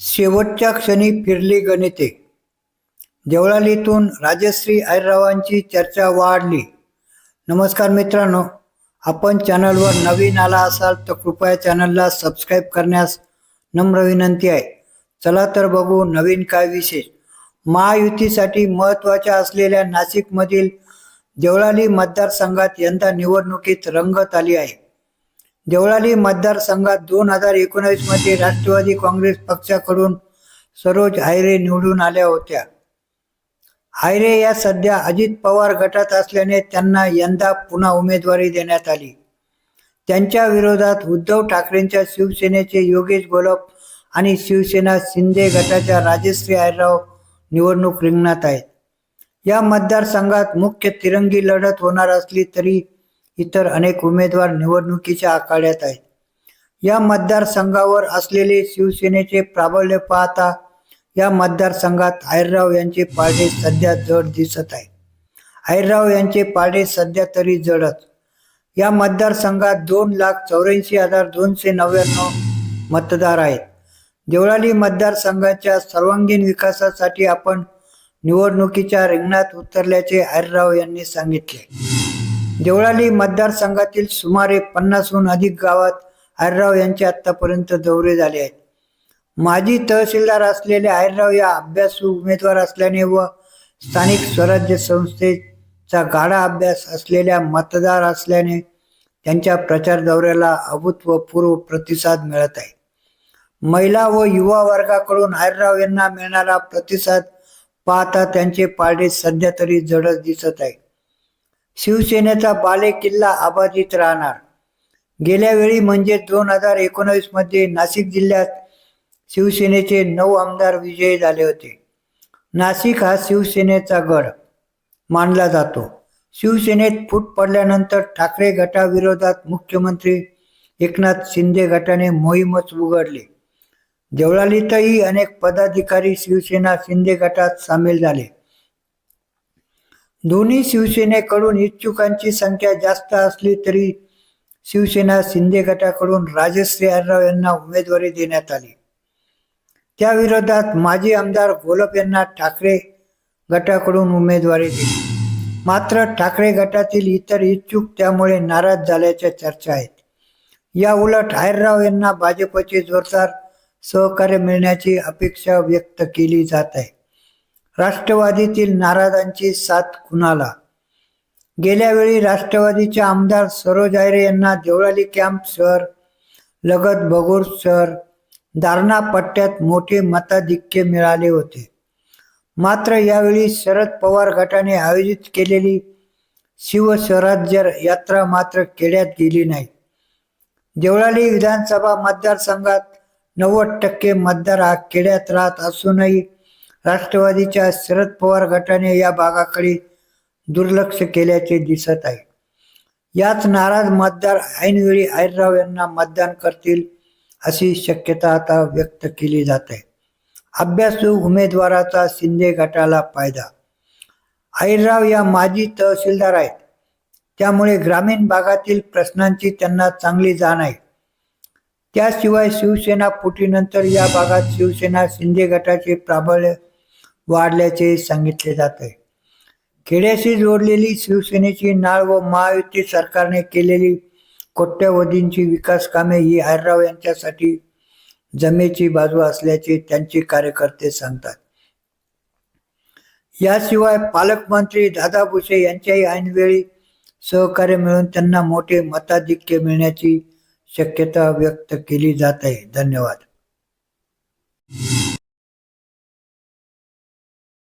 शेवटच्या क्षणी फिरली गणिते. देवळालीतून राजश्री आयरावांची चर्चा वाढली. नमस्कार मित्रांनो आपण चॅनलवर नवीन आला असाल तर कृपया चॅनलला सबस्क्राईब करण्यास नम्र विनंती आहे. चला तर बघू नवीन काय विशेष. महायुतीसाठी महत्त्वाच्या असलेल्या नाशिकमधील देवळाली मतदारसंघात यंदा निवडणुकीत रंगत आली आहे. देवळाली मतदारसंघात दोन हजार एकोणीसमध्ये राष्ट्रवादी काँग्रेस पक्षाकडून सरोज हायरे निवडून आल्या होत्या. हायरे या सध्या अजित पवार गटात असल्याने त्यांना यंदा पुन्हा उमेदवारी देण्यात आली. त्यांच्या विरोधात उद्धव ठाकरेंच्या शिवसेनेचे योगेश गोलप आणि शिवसेना शिंदे गटाच्या राजश्री आयराव निवडणूक रिंगणात आहेत. या मतदारसंघात मुख्य तिरंगी लढत होणार असली तरी इतर अनेक उमेदवार निवडणुकीच्या आखाड्यात आहेत. या मतदारसंघावर असलेले शिवसेनेचे प्राबल्य पाहता या मतदारसंघात आयरराव यांचे पारडे सध्या जड दिसत आहे आयरराव यांचे पारडे सध्या तरी जडच. या मतदारसंघात दोन लाख चौऱ्याऐंशी हजार दोनशे नव्याण्णव मतदार आहेत. देवळाली मतदारसंघाच्या सर्वांगीण विकासासाठी आपण निवडणुकीच्या रिंगणात उतरल्याचे आयरराव यांनी सांगितले. देवळाली मतदारसंघातील सुमारे पन्नासहून अधिक गावात आयरराव यांचे आत्तापर्यंत दौरे झाले आहेत. माजी तहसीलदार असलेले आयरराव या अभ्यासू उमेदवार असल्याने व स्थानिक स्वराज्य संस्थेचा गाढा अभ्यास असलेल्या मतदार असल्याने त्यांच्या प्रचार दौऱ्याला अभूतपूर्व प्रतिसाद मिळत आहे. महिला व युवा वर्गाकडून आयरराव यांना मिळणारा प्रतिसाद पाहता त्यांचे पारडे सध्या तरी जडच दिसत आहे शिवसेनेचा बाले किल्ला अबाधित राहणार. गेल्या वेळी म्हणजे दोन हजार एकोणवीसमध्ये नाशिक जिल्ह्यात शिवसेनेचे नऊ आमदार विजयी झाले होते. नाशिक हा शिवसेनेचा गड मानला जातो. शिवसेनेत फूट पडल्यानंतर ठाकरे गटाविरोधात मुख्यमंत्री एकनाथ शिंदे गटाने मोहीमच उघडली. देवळालीतही अनेक पदाधिकारी शिवसेना शिंदे गटात सामील झाले. दोन्ही शिवसेनेकडून इच्छुकांची संख्या जास्त असली तरी शिवसेना शिंदे गटाकडून राजश्री आरराव यांना उमेदवारी देण्यात आली. त्या विरोधात माजी आमदार गोलप यांना ठाकरे गटाकडून उमेदवारी दिली. मात्र ठाकरे गटातील इतर इच्छुक त्यामुळे नाराज झाल्याच्या चर्चा आहेत. या उलट हायरराव यांना भाजपचे जोरदार सहकार्य मिळण्याची अपेक्षा व्यक्त केली जात आहे. राष्ट्रवादीतील नाराजांची साथ कुणाला? गेल्या वेळी राष्ट्रवादीचे आमदार सरोज आयरे यांना देवळाली कॅम्प शहर लगत बगोर शहर दारणा पट्ट्यात मोठे मताधिक्य मिळाले होते. मात्र यावेळी शरद पवार गटाने आयोजित केलेली शिवस्वराज्य यात्रा मात्र केड्यात गेली नाही. देवळाली विधानसभा मतदारसंघात नव्वद टक्के मतदार हा खेड्यात राहत असूनही राष्ट्रवादीच्या शरद पवार गटाने या भागाकडे दुर्लक्ष केल्याचे दिसत आहे. याच नाराज मतदार ऐनवेळी आयरराव यांना मतदान करतील अशी शक्यता आता व्यक्त केली जात आहे. अभ्यासू उमेदवाराचा शिंदे गटाला फायदा. आईरराव या माजी तहसीलदार आहेत. त्यामुळे ग्रामीण भागातील प्रश्नांची त्यांना चांगली जाण आहे. त्याशिवाय शिवसेना फुटीनंतर या भागात शिवसेना शिंदे गटाचे प्राबल्य वाढल्याचे सांगितले जात. आहे खेड्याशी जोडलेली शिवसेनेची नाळ व महायुती सरकारने केलेली कोट्यवधींची विकास कामे ही हरराव यांच्यासाठी जमेची बाजू असल्याचे त्यांचे कार्यकर्ते सांगतात. याशिवाय पालकमंत्री दादा भुसे यांच्याही ऐनवेळी सहकार्य मिळून त्यांना मोठे मताधिक्य मिळण्याची शक्यता व्यक्त केली जात आहे. धन्यवाद.